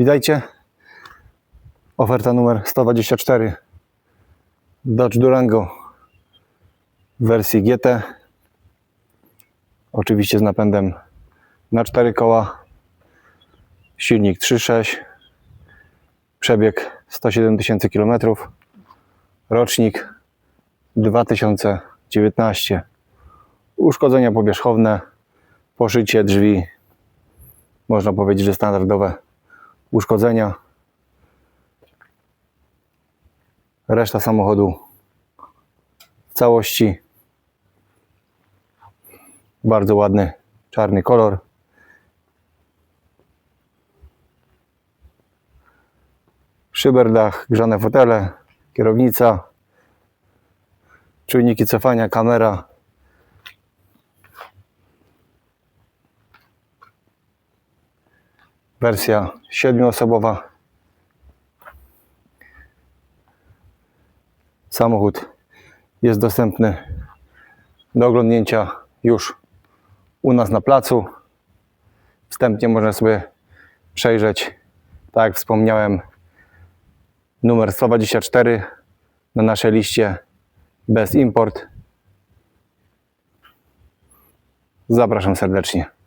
Witajcie. Oferta numer 124. Dodge Durango w wersji GT. Oczywiście z napędem na 4 koła. Silnik 3.6. Przebieg 107 tysięcy km. Rocznik 2019. Uszkodzenia powierzchowne, poszycie drzwi. Można powiedzieć, że standardowe uszkodzenia. Reszta samochodu w całości. Bardzo ładny czarny kolor. Szyberdach, grzane fotele, kierownica, czujniki cofania, kamera. Wersja siedmioosobowa. Samochód jest dostępny do oglądnięcia już u nas na placu. Wstępnie można sobie przejrzeć, tak jak wspomniałem, numer 124 na naszej liście bez import. Zapraszam serdecznie.